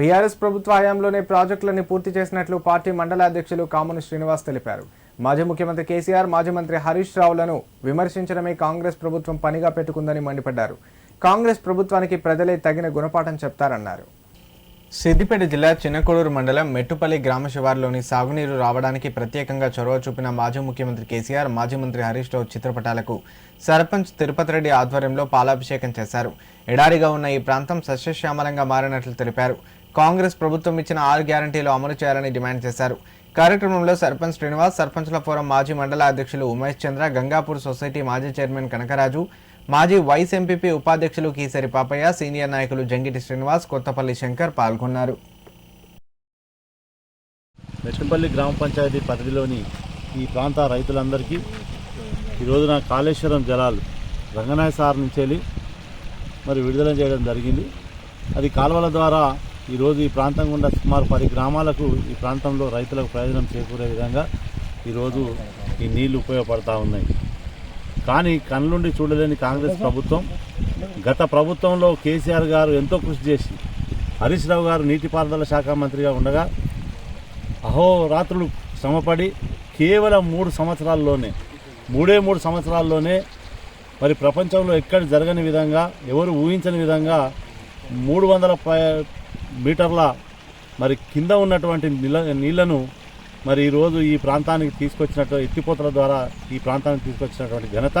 BRS ప్రభుత్వ హయాంలోనే ప్రాజెక్టులని పూర్తి చేసినట్లు పార్టీ మండల అధ్యక్షులు కామను శ్రీనివాస్ తెలిపారు. మాజీ ముఖ్యమంత్రి కేసీఆర్ మాజీ మంత్రి హరీష్ రావులను విమర్శించడమే కాంగ్రెస్ ప్రభుత్వం పనిగా పెట్టుకుందని మండిపడ్డారు. కాంగ్రెస్ ప్రభుత్వానికి ప్రజలే తగిన గుణపాఠం చెప్తారన్నారు. సిద్దిపేట జిల్లా చిన్నకొడూరు మండలం మెట్టుపల్లి గ్రామ శివారులోని సాగునీరు రావడానికి ప్రత్యేకంగా చొరవ చూపిన మాజీ ముఖ్యమంత్రి కేసీఆర్ మాజీ మంత్రి హరీష్ రావు చిత్రపటాలకు సర్పంచ్ తిరుపతి రెడ్డి ఆధ్వర్యంలో పాలాభిషేకం చేశారు. ఎడారిగా ఉన్న ఈ ప్రాంతం సస్యశ్యామలంగా మారినట్లు తెలిపారు. కాంగ్రెస్ ప్రభుత్వం ఇచ్చిన ఆరు గ్యారంటీలు అమలు చేయాలని డిమాండ్ చేశారు. కార్యక్రమంలో సర్పంచ్ శ్రీనివాస్ సర్పంచ్ల ఫోరం మాజీ మండల అధ్యక్షులు ఉమేష్ చంద్ర గంగాపూర్ సొసైటీ మాజీ చైర్మన్ కనకరాజు మాజీ వైస్ ఎంపీపీ ఉపాధ్యక్షులు కీసరి పాపయ్య సీనియర్ నాయకులు జంగిటి శ్రీనివాస్ కొత్తపల్లి శంకర్ పాల్గొన్నారు. మెట్టంపల్లి గ్రామ పంచాయతీ పరిధిలోని ఈ ప్రాంత రైతులందరికీ ఈరోజున కాళేశ్వరం జలాలు రంగనాయ సార్ నుంచి వెళ్ళి మరి విడుదల చేయడం జరిగింది. అది కాలువల ద్వారా ఈరోజు ఈ ప్రాంతం గుండా సుమారు పది గ్రామాలకు ఈ ప్రాంతంలో రైతులకు ప్రయోజనం చేకూరే విధంగా ఈరోజు ఈ నీళ్ళు ఉపయోగపడతా ఉన్నాయి. కానీ కళ్ళుండి చూడలేని కాంగ్రెస్ ప్రభుత్వం గత ప్రభుత్వంలో కేసీఆర్ గారు ఎంతో కృషి చేసి హరీష్ రావు గారు నీటిపారుదల శాఖ మంత్రిగా ఉండగా అహోరాత్రులు శ్రమపడి కేవలం మూడు సంవత్సరాల్లోనే మూడే మూడు సంవత్సరాల్లోనే మరి ప్రపంచంలో ఎక్కడ జరగని విధంగా ఎవరు ఊహించని విధంగా మూడు వందల ప- మీటర్ల మరి కింద ఉన్నటువంటి నీళ్ళ నీళ్ళను మరి ఈరోజు ఈ ప్రాంతానికి తీసుకొచ్చినట్టు ఎత్తిపోతల ద్వారా ఈ ప్రాంతానికి తీసుకొచ్చినటువంటి ఘనత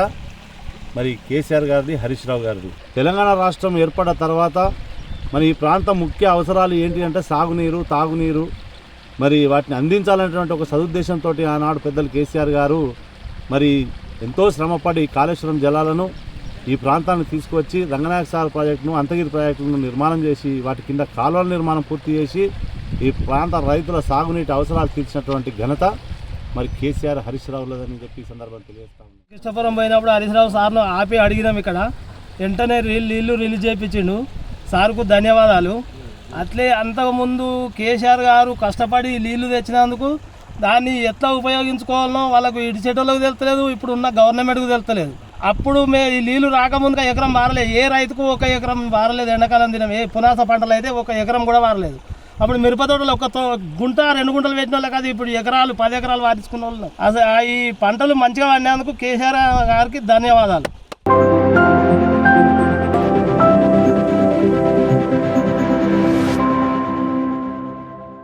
మరి కేసీఆర్ గారిది హరీష్ రావు గారిది. తెలంగాణ రాష్ట్రం ఏర్పడిన తర్వాత మరి ఈ ప్రాంతం ముఖ్య అవసరాలు ఏంటి అంటే సాగునీరు తాగునీరు మరి వాటిని అందించాలనేటువంటి ఒక సదుద్దేశంతో ఆనాడు పెద్దలు కేసీఆర్ గారు మరి ఎంతో శ్రమపడి కాళేశ్వరం జలాలను ఈ ప్రాంతాన్ని తీసుకువచ్చి రంగనాకసార్ ప్రాజెక్టును అంతగిరి ప్రాజెక్టును నిర్మాణం చేసి వాటి కింద కాలువల నిర్మాణం పూర్తి చేసి ఈ ప్రాంత రైతుల సాగునీటి అవసరాలు తీర్చినటువంటి ఘనత మరి కేసీఆర్ హరీష్ రావులదని చెప్పి సందర్భం తెలియజేస్తాను కృష్ణపురం పోయినప్పుడు హరీశ్రావు సార్ను ఆపి అడిగినాం ఇక్కడ. వెంటనే నీళ్ళు రిలీజ్ చేయించిండు. సార్కు ధన్యవాదాలు. అట్లే అంతకుముందు కేసీఆర్ గారు కష్టపడి నీళ్ళు తెచ్చినందుకు దాన్ని ఎట్లా ఉపయోగించుకోవాలనో వాళ్ళకు ఇడిచేటోళ్ళకి తెలుతలేదు ఇప్పుడు ఉన్న గవర్నమెంట్కు తెలుతలేదు అప్పుడు మే ఈ నీళ్ళు రాకముందుగా ఎకరం మారలేదు ఏ రైతుకు ఒక ఎకరం మారలేదు ఎండాకాలం దినం ఏ పునాస పంటలు అయితే ఒక ఎకరం కూడా మారలేదు అప్పుడు మిరప తోటలు ఒక తో- గుంట రెండు గుంటలు పెట్టిన వాళ్ళు కాదు ఇప్పుడు ఎకరాలు పది ఎకరాలు వారించుకున్న వాళ్ళు అసలు ఆ ఈ పంటలు మంచిగా పండేందుకు కేసీఆర్ గారికి ధన్యవాదాలు.